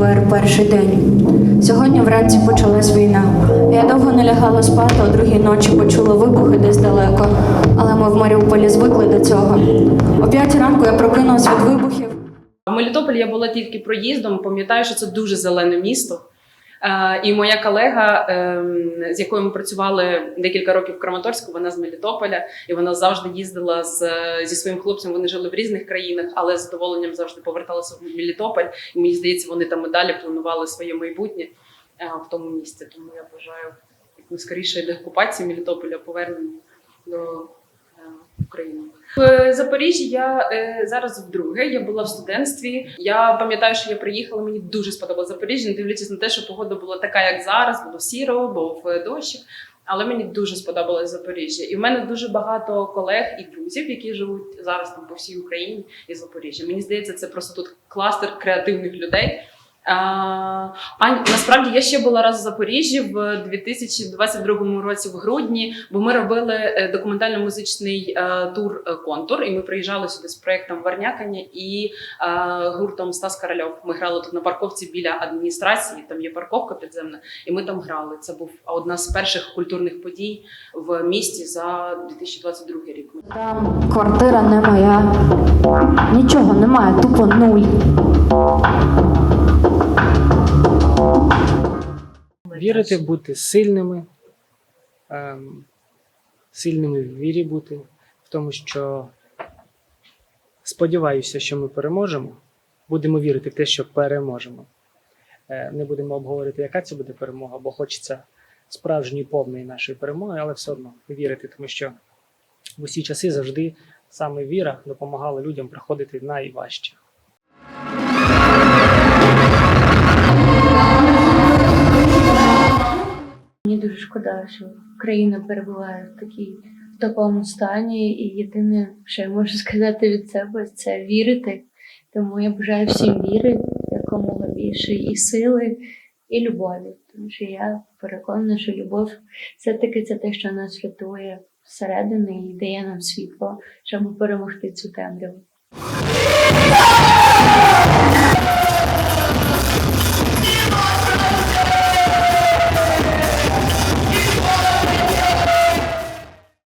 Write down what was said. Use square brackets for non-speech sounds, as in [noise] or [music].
четвер, перший день. Сьогодні вранці почалась війна. Я довго не лягала спати, о другій ночі почула вибухи десь далеко, але ми в Маріуполі звикли до цього. О п'ятій ранку я прокинулась від вибухів. В Мелітополі я була тільки проїздом. Пам'ятаю, що це дуже зелене місто. Е, І моя колега, ем, з якою ми працювали декілька років в Краматорську, вона з Мелітополя, і вона завжди їздила з, зі своїм хлопцем. Вони жили в різних країнах, але з задоволенням завжди поверталися в Мелітополь. І мені здається, вони там і далі планували своє майбутнє е, в тому місці. Тому я бажаю скоріше деокупації Мелітополя, повернення до України. В Запоріжжі я е, зараз вдруге. Я була в студентстві. Я пам'ятаю, що я приїхала. Мені дуже сподобалось Запоріжжя, не дивлячись на те, що погода була така, як зараз, було сіро, був е, дощ. Але мені дуже сподобалось Запоріжжя. І в мене дуже багато колег і друзів, які живуть зараз там по всій Україні і Запоріжжя. Мені здається, це просто тут кластер креативних людей. А, а насправді я ще була раз в Запоріжжі в 2022 році в грудні, бо ми робили е, документально-музичний е, тур е, контур, і ми приїжджали сюди з проєктом Варнякання і е, гуртом Стас Корольов. Ми грали тут на парковці біля адміністрації. Там є парковка підземна, і ми там грали. Це був одна з перших культурних подій в місті за 2022 рік. Там квартира не моя. Нічого немає, тупо нуль. Вірити, бути сильними, ем, сильними в вірі бути, в тому, що сподіваюся, що ми переможемо. Будемо вірити в те, що переможемо. Е, не будемо обговорити, яка це буде перемога, бо хочеться справжньої повної нашої перемоги, але все одно вірити, тому що в усі часи завжди саме віра допомагала людям проходити найважче. Мені дуже шкода, що країна перебуває в такій в такому стані, і єдине, що я можу [laughs] сказати від себе, це вірити. Тому я бажаю всім віри якомога більше і сили, і любові. Тому що я переконана, що любов все-таки це те, що нас рятує всередини і дає нам світло, щоб перемогти цю темряву.